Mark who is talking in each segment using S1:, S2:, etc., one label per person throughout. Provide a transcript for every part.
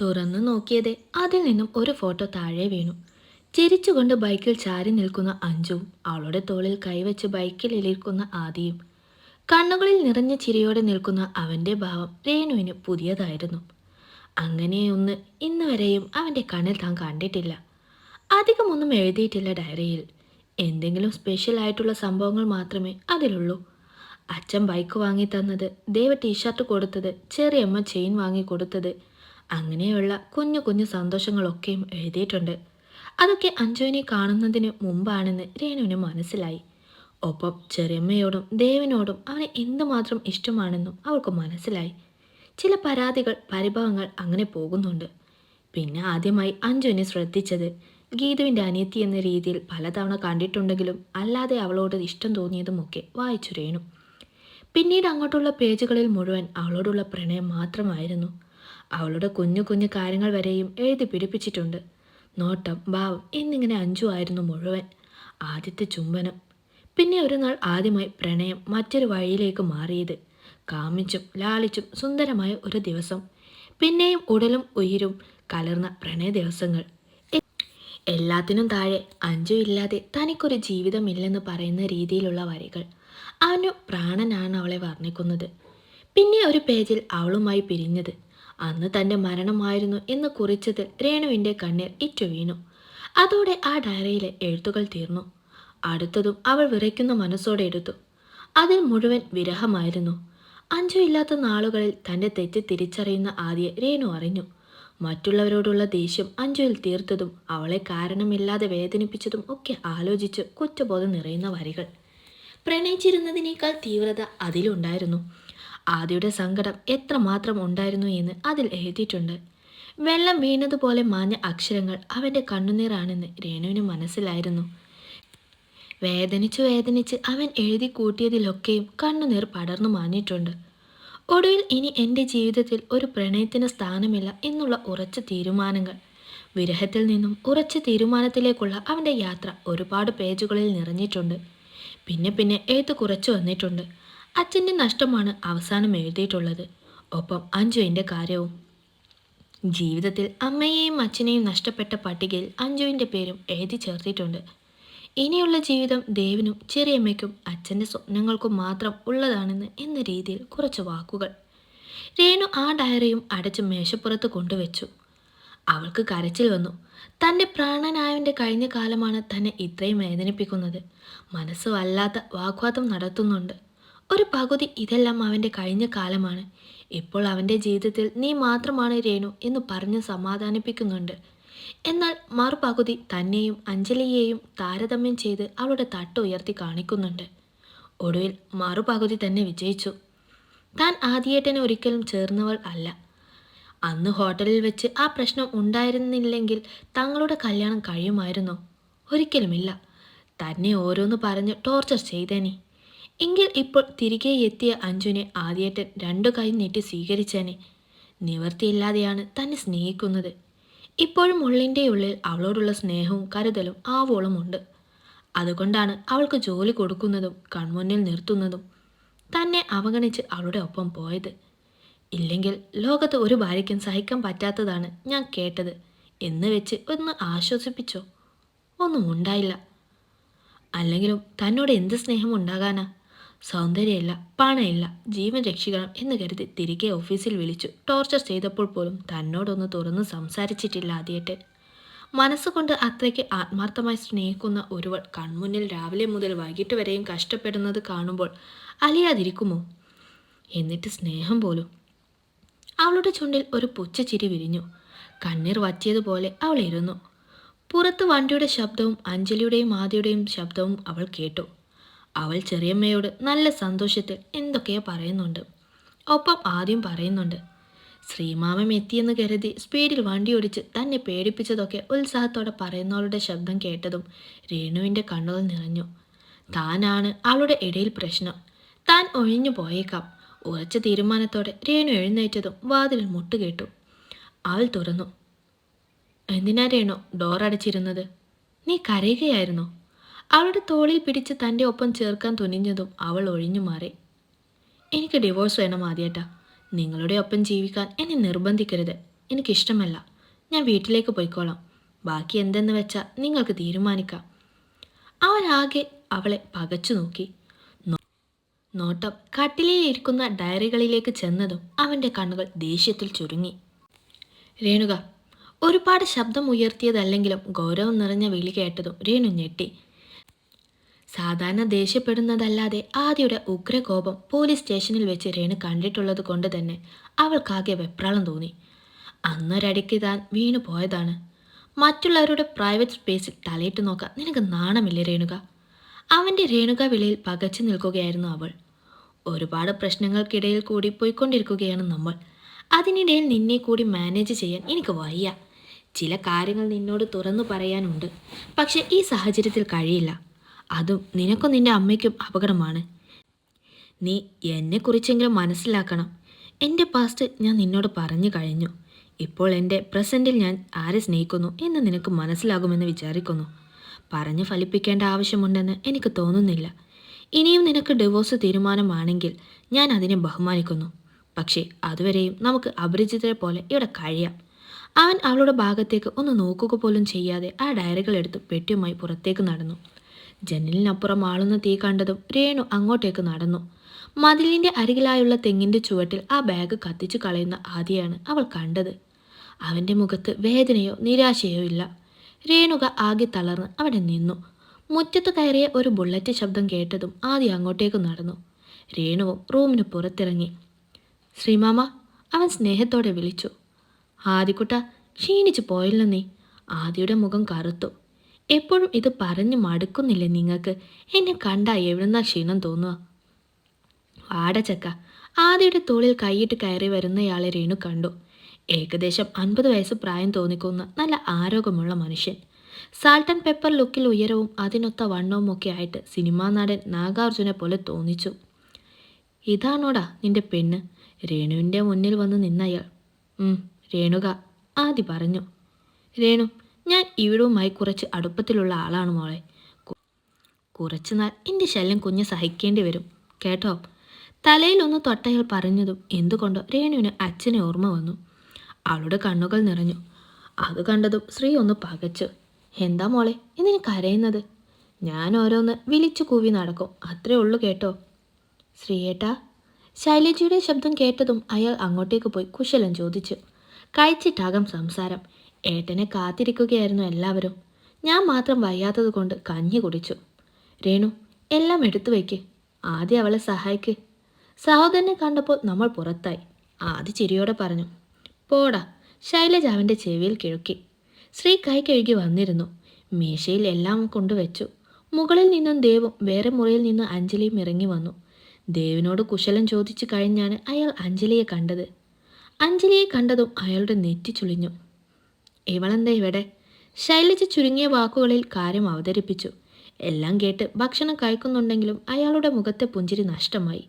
S1: തുറന്നു നോക്കിയത് അതിൽ നിന്നും ഒരു ഫോട്ടോ താഴെ വീണു. ചിരിച്ചുകൊണ്ട് ബൈക്കിൽ ചാരി നിൽക്കുന്ന അഞ്ജുവും അവളുടെ തോളിൽ കൈവച്ച് ബൈക്കിൽ ഇരിക്കുന്ന ആദിയും കണ്ണുകളിൽ നിറഞ്ഞ ചിരിയോടെ നിൽക്കുന്ന അവന്റെ ഭാവം രേണുവിന് പുതിയതായിരുന്നു. അങ്ങനെയൊന്ന് ഇന്ന് വരെയും അവന്റെ കണ്ണിൽ താൻ കണ്ടിട്ടില്ല. അധികമൊന്നും എഴുതിയിട്ടില്ല ഡയറിയിൽ. എന്തെങ്കിലും സ്പെഷ്യൽ ആയിട്ടുള്ള സംഭവങ്ങൾ മാത്രമേ അതിലുള്ളൂ. അച്ഛൻ ബൈക്ക് വാങ്ങി തന്നത് ദേവ ടീഷർട്ട് കൊടുത്തത് ചെറിയമ്മ ചെയിൻ വാങ്ങി കൊടുത്തത് അങ്ങനെയുള്ള കുഞ്ഞു കുഞ്ഞു സന്തോഷങ്ങളൊക്കെയും എഴുതിയിട്ടുണ്ട്. അതൊക്കെ അഞ്ജുവിനെ കാണുന്നതിന് മുമ്പാണെന്ന് രേണുവിന് മനസ്സിലായി. ഒപ്പം ചെറിയമ്മയോടും ദേവനോടും അവനെ എന്തുമാത്രം ഇഷ്ടമാണെന്നും അവൾക്ക് മനസ്സിലായി. ചില പരാതികൾ പരിഭവങ്ങൾ അങ്ങനെ പോകുന്നുണ്ട്. പിന്നെ ആദ്യമായി അഞ്ജുവിനെ ശ്രദ്ധിച്ചത് ഗീതുവിന്റെ അനിയത്തി എന്ന രീതിയിൽ പലതവണ കണ്ടിട്ടുണ്ടെങ്കിലും അല്ലാതെ അവളോട് ഇഷ്ടം തോന്നിയതുമൊക്കെ വായിച്ചു രേണു. പിന്നീട് അങ്ങോട്ടുള്ള പേജുകളിൽ മുഴുവൻ അവളോടുള്ള പ്രണയം മാത്രമായിരുന്നു. അവളുടെ കുഞ്ഞു കുഞ്ഞു കാര്യങ്ങൾ വരെയും എഴുതി പിടിപ്പിച്ചിട്ടുണ്ട്. നോട്ടം ഭാവം എന്നിങ്ങനെ അഞ്ചു ആയിരുന്നു മുഴുവൻ. ആദ്യത്തെ ചുംബനം. പിന്നെ ഒരു നാൾ ആദ്യമായി പ്രണയം മറ്റൊരു വഴിയിലേക്ക് മാറിയത്. കാമിച്ചും ലാളിച്ചും സുന്ദരമായ ഒരു ദിവസം. പിന്നെയും ഉടലും ഉയരും കലർന്ന പ്രണയ ദിവസങ്ങൾ. എല്ലാത്തിനും താഴെ അഞ്ചു ഇല്ലാതെ തനിക്കൊരു ജീവിതമില്ലെന്ന് പറയുന്ന രീതിയിലുള്ള വരികൾ. അവനു പ്രാണനാണ് അവളെ വർണിക്കുന്നത്. പിന്നെ ഒരു പേജിൽ അവളുമായി പിരിഞ്ഞത്. അന്ന് തന്റെ മരണമായിരുന്നു എന്ന് കുറിച്ചത് രേണുവിന്റെ കണ്ണീർ ഇറ്റു വീണു അതോടെ ആ ഡയറിയിലെ എഴുത്തുകൾ തീർന്നു. അടുത്തതും അവൾ വിറയ്ക്കുന്ന മനസ്സോടെ എടുത്തു. അതിൽ മുഴുവൻ വിരഹമായിരുന്നു. അഞ്ചു ഇല്ലാത്ത നാളുകളിൽ തന്റെ തെറ്റ് തിരിച്ചറിയുന്ന ആദ്യ രേണു അറിഞ്ഞു. മറ്റുള്ളവരോടുള്ള ദേഷ്യം അഞ്ചുവിൽ തീർത്തതും അവളെ കാരണമില്ലാതെ വേദനിപ്പിച്ചതും ഒക്കെ ആലോചിച്ച് കുറ്റബോധം നിറയുന്ന വരികൾ. പ്രണയിച്ചിരുന്നതിനേക്കാൾ തീവ്രത അതിലുണ്ടായിരുന്നു. ആദിയുടെ സങ്കടം എത്രമാത്രം ഉണ്ടായിരുന്നു എന്ന് അതിൽ എഴുതിയിട്ടുണ്ട്. വെള്ളം വീണതുപോലെ മാഞ്ഞ അക്ഷരങ്ങൾ അവന്റെ കണ്ണുനീറാണെന്ന് രേണുവിന് മനസ്സിലായിരുന്നു. വേദനിച്ചു വേദനിച്ച് അവൻ എഴുതി കൂട്ടിയതിലൊക്കെയും കണ്ണുനീർ പടർന്നു മാഞ്ഞിട്ടുണ്ട്. ഒടുവിൽ ഇനി എന്റെ ജീവിതത്തിൽ ഒരു പ്രണയത്തിന് സ്ഥാനമില്ല എന്നുള്ള ഉറച്ച തീരുമാനങ്ങൾ. വിരഹത്തിൽ നിന്നും ഉറച്ച തീരുമാനത്തിലേക്കുള്ള അവന്റെ യാത്ര ഒരുപാട് പേജുകളിൽ നിറഞ്ഞിട്ടുണ്ട്. പിന്നെ പിന്നെ എഴുത്ത് കുറച്ചു വന്നിട്ടുണ്ട്. അച്ഛന്റെ നഷ്ടമാണ് അവസാനം എഴുതിയിട്ടുള്ളത്. ഒപ്പം അഞ്ജുവിന്റെ കാര്യവും. ജീവിതത്തിൽ അമ്മയെയും അച്ഛനെയും നഷ്ടപ്പെട്ട പട്ടികയിൽ അഞ്ജുവിന്റെ പേരും എഴുതി ചേർത്തിട്ടുണ്ട്. ഇനിയുള്ള ജീവിതം ദേവിനും ചെറിയമ്മയ്ക്കും അച്ഛന്റെ സ്വപ്നങ്ങൾക്കും മാത്രം ഉള്ളതാണെന്ന് എന്ന രീതിയിൽ കുറച്ച് വാക്കുകൾ. രേണു ആ ഡയറിയും അടച്ച് മേശപ്പുറത്ത് കൊണ്ടുവച്ചു. അവൾക്ക് കരച്ചിൽ വന്നു. തന്റെ പ്രാണനായവന്റെ കഴിഞ്ഞ കാലമാണ് തന്നെ ഇത്രയും വേദനിപ്പിക്കുന്നത്. മനസ്സ് വല്ലാത്ത വാഗ്വാദം നടത്തുന്നുണ്ട്. ഒരു പകുതി ഇതെല്ലാം അവന്റെ കഴിഞ്ഞ കാലമാണ്. ഇപ്പോൾ അവന്റെ ജീവിതത്തിൽ നീ മാത്രമാണ് രേണു എന്ന് പറഞ്ഞ് സമാധാനിപ്പിക്കുന്നുണ്ട്. എന്നാൽ മറുപകുതി തന്നെയും അഞ്ജലിയെയും താരതമ്യം ചെയ്ത് അവളുടെ തട്ട് ഉയർത്തി കാണിക്കുന്നുണ്ട്. ഒടുവിൽ മറുപകുതി തന്നെ വിജയിച്ചു. താൻ ആദ്യേട്ടനെ ഒരിക്കലും ചേർന്നവൾ അല്ല. അന്ന് ഹോട്ടലിൽ വെച്ച് ആ പ്രശ്നം ഉണ്ടായിരുന്നില്ലെങ്കിൽ തങ്ങളുടെ കല്യാണം കഴിയുമായിരുന്നോ? ഒരിക്കലുമില്ല. തന്നെ ഓരോന്ന് പറഞ്ഞ് ടോർച്ചർ ചെയ്തേനെ. എങ്കിൽ ഇപ്പോൾ തിരികെ എത്തിയ അഞ്ജുനെ ആദ്യേട്ടൻ രണ്ടു കൈ നീട്ടി സ്വീകരിച്ചേനെ. നിവർത്തിയില്ലാതെയാണ് തന്നെ സ്നേഹിക്കുന്നത്. ഇപ്പോഴും ഉള്ളിന്റെ ഉള്ളിൽ അവളോടുള്ള സ്നേഹവും കരുതലും ആവോളമുണ്ട് അതുകൊണ്ടാണ് അവൾക്ക് ജോലി കൊടുക്കുന്നതും കൺമുന്നിൽ നിർത്തുന്നതും തന്നെ അവഗണിച്ച് അവളുടെ ഒപ്പം പോയത്. ഇല്ലെങ്കിൽ ലോകത്ത് ഒരു ഭാര്യയ്ക്കും സഹിക്കാൻ പറ്റാത്തതാണ് ഞാൻ കേട്ടത്. എന്ന് വെച്ച് ഒന്ന് ആശ്വസിപ്പിച്ചോ? ഒന്നും ഉണ്ടായില്ല. അല്ലെങ്കിലും തന്നോട് എന്ത് സ്നേഹം ഉണ്ടാകാനാ? സൗന്ദര്യമില്ല പണമില്ല ജീവൻ രക്ഷിക്കണം എന്ന് കരുതി തിരികെ ഓഫീസിൽ വിളിച്ചു. ടോർച്ചർ ചെയ്തപ്പോൾ പോലും തന്നോടൊന്ന് തുറന്ന് സംസാരിച്ചിട്ടില്ല ആദ്യേട്ടൻ. മനസ്സുകൊണ്ട് അത്രയ്ക്ക് ആത്മാർത്ഥമായി സ്നേഹിക്കുന്ന ഒരുവൾ കൺമുന്നിൽ രാവിലെ മുതൽ വൈകിട്ട് വരെയും കഷ്ടപ്പെടുന്നത് കാണുമ്പോൾ അലിയാതിരിക്കുമോ? എന്നിട്ട് സ്നേഹം പോലും. അവളുടെ ചുണ്ടിൽ ഒരു പുച്ഛച്ചിരി വിരിഞ്ഞു. കണ്ണീർ വറ്റിയതുപോലെ അവൾ ഇരുന്നു. പുറത്ത് വണ്ടിയുടെ ശബ്ദവും അഞ്ജലിയുടെയും ആദ്യയുടെയും ശബ്ദവും അവൾ കേട്ടു. അവൾ ചെറിയമ്മയോട് നല്ല സന്തോഷത്തിൽ എന്തൊക്കെയോ പറയുന്നുണ്ട്. ഒപ്പം ആദ്യം പറയുന്നുണ്ട് ശ്രീമാമൻ എത്തിയെന്ന് കരുതി സ്പീഡിൽ വണ്ടി ഓടിച്ച് തന്നെ പേടിപ്പിച്ചതൊക്കെ ഉത്സാഹത്തോടെ പറയുന്നവളുടെ ശബ്ദം കേട്ടതും രേണുവിന്റെ കണ്ണുകൾ നിറഞ്ഞു. താനാണ് അവളുടെ ഇടയിൽ പ്രശ്നം. താൻ ഒഴിഞ്ഞു പോയേക്കാം. ഉറച്ച തീരുമാനത്തോടെ രേണു എഴുന്നേറ്റതും വാതിലിൽ മുട്ടുകേട്ടു. അവൾ തുറന്നു. എന്തിനാ രേണു ഡോർ അടച്ചിരുന്നത് നീ കരയുകയായിരുന്നോ? അവളുടെ തോളിൽ പിടിച്ച് തന്റെ ഒപ്പം ചേർക്കാൻ തുനിഞ്ഞതും അവൾ ഒഴിഞ്ഞു മാറി. എനിക്ക് ഡിവോഴ്സ് വേണം ആദ്യേട്ടാ. നിങ്ങളുടെ ഒപ്പം ജീവിക്കാൻ എന്നെ നിർബന്ധിക്കരുത്. എനിക്കിഷ്ടമല്ല. ഞാൻ വീട്ടിലേക്ക് പോയിക്കോളാം. ബാക്കി എന്തെന്ന് വെച്ചാൽ നിങ്ങൾക്ക് തീരുമാനിക്കാം. അവനാകെ അവളെ പകച്ചു നോക്കി. നോട്ടം കട്ടിലിലിരിക്കുന്ന ഡയറികളിലേക്ക് ചെന്നതും അവന്റെ കണ്ണുകൾ ദേഷ്യത്തിൽ ചുരുങ്ങി. രേണുക ഒരുപാട് ശബ്ദം ഉയർത്തിയതല്ലെങ്കിലും ഗൗരവം നിറഞ്ഞ വിളി കേട്ടതും രേണു ഞെട്ടി. സാധാരണ ദേഷ്യപ്പെടുന്നതല്ലാതെ ആദ്യയുടെ ഉഗ്രകോപം പോലീസ് സ്റ്റേഷനിൽ വെച്ച് രേണു കണ്ടിട്ടുള്ളത് കൊണ്ട് തന്നെ അവൾക്കാകെ വെപ്രാളം തോന്നി. അന്നൊരടിക്ക് താൻ വീണു പോയതാണ്. മറ്റുള്ളവരുടെ പ്രൈവറ്റ് സ്പേസിൽ തലയിട്ട് നോക്കാൻ നിനക്ക് നാണമില്ലേ രേണുക? അവന്റെ രേണുക വിളിയിൽ പകച്ചു നിൽക്കുകയായിരുന്നു അവൾ. ഒരുപാട് പ്രശ്നങ്ങൾക്കിടയിൽ കൂടി പോയിക്കൊണ്ടിരിക്കുകയാണ് നമ്മൾ. അതിനിടയിൽ നിന്നെ കൂടി മാനേജ് ചെയ്യാൻ എനിക്ക് വയ്യ. ചില കാര്യങ്ങൾ നിന്നോട് തുറന്നു പറയാനുണ്ട്. പക്ഷെ ഈ സാഹചര്യത്തിൽ കഴിയില്ല. അതും നിനക്കും നിന്റെ അമ്മയ്ക്കും അപകടമാണ്. നീ എന്നെക്കുറിച്ചെങ്കിലും മനസ്സിലാക്കണം. എന്റെ പാസ്റ്റ് ഞാൻ നിന്നോട് പറഞ്ഞു കഴിഞ്ഞു. ഇപ്പോൾ എന്റെ പ്രസന്റിൽ ഞാൻ ആരെ സ്നേഹിക്കുന്നു എന്ന് നിനക്ക് മനസ്സിലാകുമെന്ന് വിചാരിക്കുന്നു. പറഞ്ഞ് ഫലിപ്പിക്കേണ്ട ആവശ്യമുണ്ടെന്ന് എനിക്ക് തോന്നുന്നില്ല. ഇനിയും നിനക്ക് ഡിവോഴ്സ് തീരുമാനമാണെങ്കിൽ ഞാൻ അതിനെ ബഹുമാനിക്കുന്നു. പക്ഷേ അതുവരെയും നമുക്ക് അപരിചിതരെ പോലെ ഇവിടെ കഴിയാം. അവൻ അവളുടെ ഭാഗത്തേക്ക് ഒന്ന് നോക്കുക പോലും ചെയ്യാതെ ആ ഡയറികൾ എടുത്ത് പെട്ടിയുമായി പുറത്തേക്ക് നടന്നു. ജനലിനപ്പുറം ആളുന്ന തീ കണ്ടതും രേണു അങ്ങോട്ടേക്ക് നടന്നു. മതിലിന്റെ അരികിലായുള്ള തെങ്ങിന്റെ ചുവട്ടിൽ ആ ബാഗ് കത്തിച്ചു കളയുന്ന ആദിയാണ് അവൾ കണ്ടത്. അവന്റെ മുഖത്ത് വേദനയോ നിരാശയോ ഇല്ല. രേണുക ആകെ തളർന്ന് അവിടെ നിന്നു. മുറ്റത്ത് കയറിയ ഒരു ബുള്ളറ്റ് ശബ്ദം കേട്ടതും ആദ്യ അങ്ങോട്ടേക്ക് നടന്നു. രേണുവും റൂമിന് പുറത്തിറങ്ങി. ശ്രീമാമ അവൻ സ്നേഹത്തോടെ വിളിച്ചു. ആദിക്കുട്ട ക്ഷീണിച്ചു പോയില്ല നീ. ആദിയുടെ മുഖം കറുത്തു. എപ്പോഴും ഇത് പറഞ്ഞു മടുക്കുന്നില്ലേ നിങ്ങൾക്ക്? എന്നെ കണ്ടാൽ എവിടുന്നാ ക്ഷീണം തോന്നുക? ആടച്ചക്ക ആദ്യയുടെ തോളിൽ കൈയിട്ട് കയറി വരുന്നയാളെ രേണു കണ്ടു. ഏകദേശം അൻപത് വയസ്സ് പ്രായം തോന്നിക്കുന്ന നല്ല ആരോഗ്യമുള്ള മനുഷ്യൻ. സാൾട്ട് ആൻഡ് പെപ്പർ ലുക്കിൽ ഉയരവും അതിനൊത്ത വണ്ണവും ഒക്കെ ആയിട്ട് സിനിമാ നടൻ നാഗാർജുനെ പോലെ തോന്നിച്ചു. ഇതാണോടാ നിന്റെ പെണ്ണ്? രേണുവിന്റെ മുന്നിൽ വന്ന് നിന്നയാൾ. രേണുക ആദി പറഞ്ഞു. രേണു ഞാൻ ഇവിടവുമായി കുറച്ച് അടുപ്പത്തിലുള്ള ആളാണ് മോളെ. കുറച്ച് കുറച്ചുനാൾ എന്റെ ശല്യം കുഞ്ഞ് സഹിക്കേണ്ടി വരും. കേട്ടോ? തലയിലൊന്ന് തൊട്ടയാൾ പറഞ്ഞതും എന്തുകൊണ്ടോ രേണുവിന് അച്ഛനെ ഓർമ്മ വന്നു. അവളുടെ കണ്ണുകൾ നിറഞ്ഞു. അത് കണ്ടതും ശ്രീ ഒന്ന് പകച്ചു. എന്താ മോളെ എന്തിനു കരയുന്നത്? ഞാൻ ഓരോന്ന് വിളിച്ചു കൂവി നടക്കും. അത്രേ ഉള്ളൂ കേട്ടോ. ശ്രീയേട്ടാ ശൈലജയുടെ ശബ്ദം കേട്ടതും അയാൾ അങ്ങോട്ടേക്ക് പോയി കുശലം ചോദിച്ചു. കഴിച്ചിട്ടാകാം സംസാരം. ഏട്ടനെ കാത്തിരിക്കുകയായിരുന്നു എല്ലാവരും. ഞാൻ മാത്രം വയ്യാത്തത് കൊണ്ട് കഞ്ഞി കുടിച്ചു. രേണു എല്ലാം എടുത്തു വയ്ക്ക്. ആദ്യം അവളെ സഹായിക്ക്. സഹോദരനെ കണ്ടപ്പോൾ നമ്മൾ പുറത്തായി. ആദ്യ ചിരിയോടെ പറഞ്ഞു പോടാ. ശൈലജ അവന്റെ ചെവിയിൽ കിഴുക്കി. ശ്രീ കൈ കഴുകി വന്നിരുന്നു. മീശയിൽ എല്ലാം കൊണ്ടുവച്ചു. മുകളിൽ നിന്നും ദേവും വേറെ മുറിയിൽ നിന്നും അഞ്ജലിയും ഇറങ്ങി വന്നു. ദേവിനോട് കുശലം ചോദിച്ചു കഴിഞ്ഞാണ് അയാൾ അഞ്ജലിയെ കണ്ടത്. അഞ്ജലിയെ കണ്ടതും അയാളുടെ നെറ്റി ചുളിഞ്ഞു. ഇവളെന്താ ഇവിടെ? ശൈലജ ചുരുങ്ങിയ വാക്കുകളിൽ കാര്യം അവതരിപ്പിച്ചു. എല്ലാം കേട്ട് ഭക്ഷണം കഴിക്കുന്നുണ്ടെങ്കിലും അയാളുടെ മുഖത്തെ പുഞ്ചിരി നഷ്ടമായി.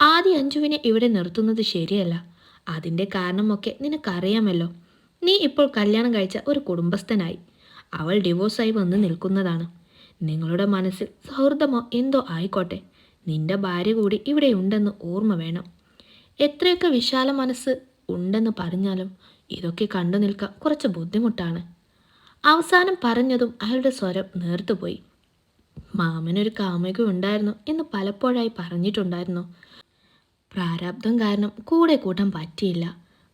S1: ആദ്യ അഞ്ജുവിനെ ഇവിടെ നിർത്തുന്നത് ശരിയല്ല. അതിന്റെ കാരണമൊക്കെ നിനക്കറിയാമല്ലോ. നീ ഇപ്പോൾ കല്യാണം കഴിച്ച ഒരു കുടുംബസ്ഥനായി. അവൾ ഡിവോഴ്സായി വന്ന് നിൽക്കുന്നതാണ്. നിങ്ങളുടെ മനസ്സിൽ സൗഹൃദമോ എന്തോ ആയിക്കോട്ടെ. നിന്റെ ഭാര്യ കൂടി ഇവിടെ ഉണ്ടെന്ന് ഓർമ്മ വേണം. എത്രയൊക്കെ വിശാല മനസ്സ് ഉണ്ടെന്ന് പറഞ്ഞാലും ഇതൊക്കെ കണ്ടു നിൽക്കാൻ കുറച്ച് ബുദ്ധിമുട്ടാണ്. അവസാനം പറഞ്ഞതും അയാളുടെ സ്വരം നേർത്തുപോയി. മാമനൊരു കാമുക ഉണ്ടായിരുന്നു എന്ന് പലപ്പോഴായി പറഞ്ഞിട്ടുണ്ടായിരുന്നു. പ്രാരാബ്ദം കാരണം കൂടെ കൂട്ടാൻ പറ്റിയില്ല.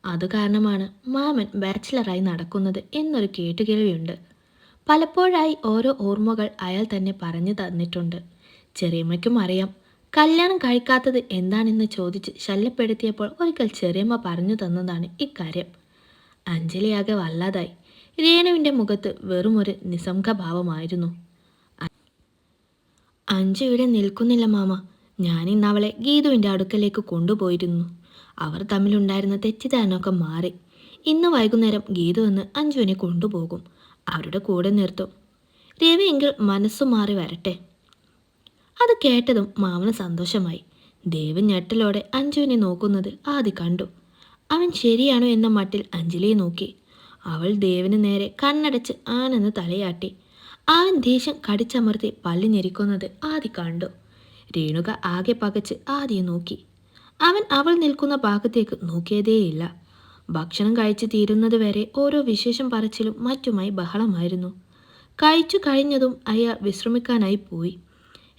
S1: അത് കാരണമാണ് മാമൻ ബാച്ചിലറായി നടക്കുന്നത് എന്നൊരു കേട്ടുകേൾവിയുണ്ട്. പലപ്പോഴായി ഓരോ ഓർമ്മകൾ അയാൾ തന്നെ പറഞ്ഞു തന്നിട്ടുണ്ട്. ചെറിയമ്മയ്ക്കും അറിയാം കല്യാണം കഴിക്കാത്തത് എന്താണെന്ന് ചോദിച്ച് ശല്യപ്പെടുത്തിയപ്പോൾ ഒരിക്കൽ ചെറിയമ്മ പറഞ്ഞു തന്നതാണ് ഇക്കാര്യം. അഞ്ജലിയാകെ വല്ലാതായി. രേണുവിന്റെ മുഖത്ത് വെറുമൊരു നിസംഖഭാവമായിരുന്നു അഞ്ചു ഇവിടെ നിൽക്കുന്നില്ല മാമ. ഞാനിന്ന് അവളെ ഗീതുവിന്റെ അടുക്കലേക്ക് കൊണ്ടുപോയിരുന്നു. അവർ തമ്മിലുണ്ടായിരുന്ന തെറ്റിദ്ധാരണമൊക്കെ മാറി. ഇന്ന് വൈകുന്നേരം ഗീതു വന്ന് അഞ്ജുവിനെ കൊണ്ടുപോകും. അവരുടെ കൂടെ നിർത്തും. രവിയെങ്കിൽ മനസ്സു മാറി വരട്ടെ. അത് കേട്ടതും മാമന് സന്തോഷമായി. ദേവൻ ഞെട്ടലോടെ അഞ്ജുവിനെ നോക്കുന്നത് ആദ്യ കണ്ടു. അവൻ ശരിയാണോ എന്ന മട്ടിൽ അഞ്ജലിയെ നോക്കി. അവൾ ദേവന് നേരെ കണ്ണടച്ച് ആനെന്ന് തലയാട്ടി. അവൻ ദേഷ്യം കടിച്ചമർത്തി പല്ലി ഞെരിക്കുന്നത് ആദി കണ്ടു. രേണുക ആകെ പകച്ച് ആദിയെ നോക്കി. അവൻ അവൾ നിൽക്കുന്ന ഭാഗത്തേക്ക് നോക്കിയതേയില്ല. ഭക്ഷണം കഴിച്ചു തീരുന്നത് വരെ ഓരോ വിശേഷം പറച്ചിലും മറ്റുമായി ബഹളമായിരുന്നു. കഴിച്ചു കഴിഞ്ഞതും അയാൾ വിശ്രമിക്കാനായി പോയി.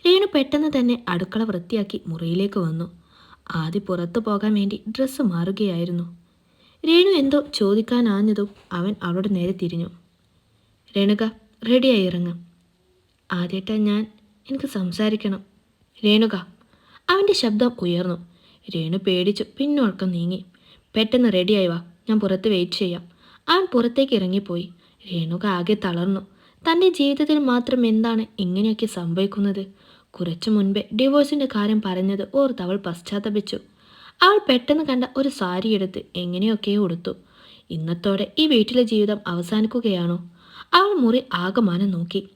S1: രേണു പെട്ടെന്ന് തന്നെ അടുക്കള വൃത്തിയാക്കി മുറിയിലേക്ക് വന്നു. ആദ്യ പുറത്തു പോകാൻ വേണ്ടി ഡ്രസ്സ് മാറുകയായിരുന്നു. രേണു എന്തോ ചോദിക്കാനാഞ്ഞതും അവൻ അവളുടെ നേരെ തിരിഞ്ഞു. രേണുക റെഡിയായി ഇറങ്ങാം. ആദ്യമായിട്ടാ ഞാൻ എനിക്ക് സംസാരിക്കണം. രേണുക അവന്റെ ശബ്ദം ഉയർന്നു. രേണു പേടിച്ചു പിന്നോക്കം നീങ്ങി. പെട്ടെന്ന് റെഡിയായി വാ ഞാൻ പുറത്ത് വെയിറ്റ് ചെയ്യാം. അവൻ പുറത്തേക്ക് ഇറങ്ങിപ്പോയി. രേണുക ആകെ തളർന്നു. തന്റെ ജീവിതത്തിൽ മാത്രം എന്താണ് ഇങ്ങനെയൊക്കെ സംഭവിക്കുന്നത്? കുറച്ചു മുൻപേ ഡിവോഴ്സിന്റെ കാര്യം പറഞ്ഞത് ഓർത്ത് അവൾ പശ്ചാത്തപിച്ചു. അവൾ പെട്ടെന്ന് കണ്ട ഒരു സാരി എടുത്ത് എങ്ങനെയൊക്കെയോ ഉടുത്തു. ഇന്നത്തോടെ ഈ വീട്ടിലെ ജീവിതം അവസാനിക്കുകയാണോ? അവൾ മുറി ആകമാനം നോക്കി.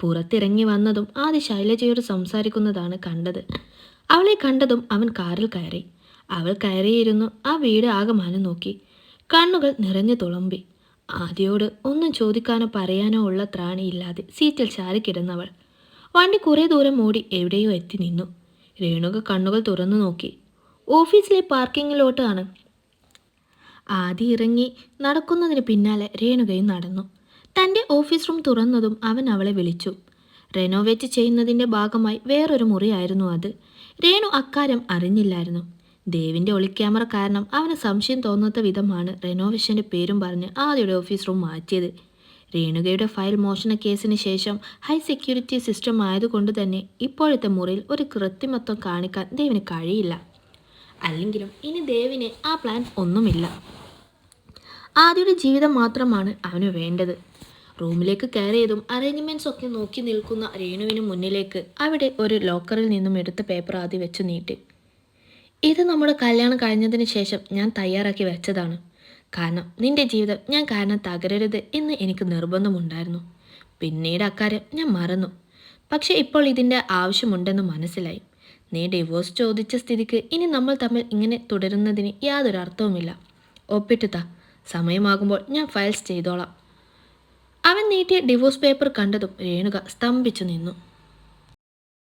S1: പുറത്തിറങ്ങി വന്നതും ആദ്യ ശൈലജയോട് സംസാരിക്കുന്നതാണ് കണ്ടത്. അവളെ കണ്ടതും അവൻ കാറിൽ കയറി. അവൾ കയറിയിരുന്നു ആ വീട് ആകമാനം നോക്കി. കണ്ണുകൾ നിറഞ്ഞു തുളമ്പി. ആദ്യയോട് ഒന്നും ചോദിക്കാനോ പറയാനോ ഉള്ള ത്രാണിയില്ലാതെ സീറ്റിൽ ചാരിക്കിടന്നവൾ. വണ്ടി കുറേ ദൂരം ഓടി എവിടെയോ എത്തി നിന്നു. രേണുക കണ്ണുകൾ തുറന്നു നോക്കി. ഓഫീസിലെ പാർക്കിങ്ങിലോട്ടാണ്. ആദ്യം ഇറങ്ങി നടക്കുന്നതിന് പിന്നാലെ രേണുകയും നടന്നു. തന്റെ ഓഫീസ് റൂം തുറന്നതും അവൻ അവളെ വിളിച്ചു. റെനോവേറ്റ് ചെയ്യുന്നതിന്റെ ഭാഗമായി വേറൊരു മുറിയായിരുന്നു അത്. രേണു അക്കാര്യം അറിഞ്ഞില്ലായിരുന്നു. ദേവിന്റെ ഒളിക്യാമറ കാരണം അവന് സംശയം തോന്നാത്ത വിധമാണ് റെനോവേഷന്റെ പേരും പറഞ്ഞ് ആദ്യയുടെ ഓഫീസ് റൂം മാറ്റിയത്. രേണുകയുടെ ഫയൽ മോഷണ കേസിന് ശേഷം ഹൈ സെക്യൂരിറ്റി സിസ്റ്റം ആയതുകൊണ്ട് തന്നെ ഇപ്പോഴത്തെ മുറിയിൽ ഒരു കൃത്രിമത്വം കാണിക്കാൻ ദേവിന് കഴിയില്ല. അല്ലെങ്കിലും ഇനി ദേവിന് ആ പ്ലാൻ ഒന്നുമില്ല. ആദ്യയുടെ ജീവിതം മാത്രമാണ് അവന് വേണ്ടത്. റൂമിലേക്ക് കയറിയതും അറേഞ്ച്മെന്റ്സ് ഒക്കെ നോക്കി നിൽക്കുന്ന രേണുവിന് മുന്നിലേക്ക് അവിടെ ഒരു ലോക്കറിൽ നിന്നും എടുത്ത പേപ്പർ ആദ്യം വെച്ച് നീട്ടി. ഇത് നമ്മുടെ കല്യാണം കഴിഞ്ഞതിന് ശേഷം ഞാൻ തയ്യാറാക്കി വെച്ചതാണ്. കാരണം നിന്റെ ജീവിതം ഞാൻ കാരണം തകരരുത് എന്ന് എനിക്ക് നിർബന്ധമുണ്ടായിരുന്നു. പിന്നീട് അക്കാര്യം ഞാൻ മറന്നു. പക്ഷെ ഇപ്പോൾ ഇതിന്റെ ആവശ്യമുണ്ടെന്ന് മനസ്സിലായി. നീ ഡിവോഴ്സ് ചോദിച്ച സ്ഥിതിക്ക് ഇനി നമ്മൾ തമ്മിൽ ഇങ്ങനെ തുടരുന്നതിന് യാതൊരു അർത്ഥവുമില്ല. ഒപ്പിട്ട് താ. സമയമാകുമ്പോൾ ഞാൻ ഫയൽസ് ചെയ്തോളാം. അവൻ നീട്ടിയ ഡിവോഴ്സ് പേപ്പർ കണ്ടതും രേണുക സ്തംഭിച്ചു നിന്നു.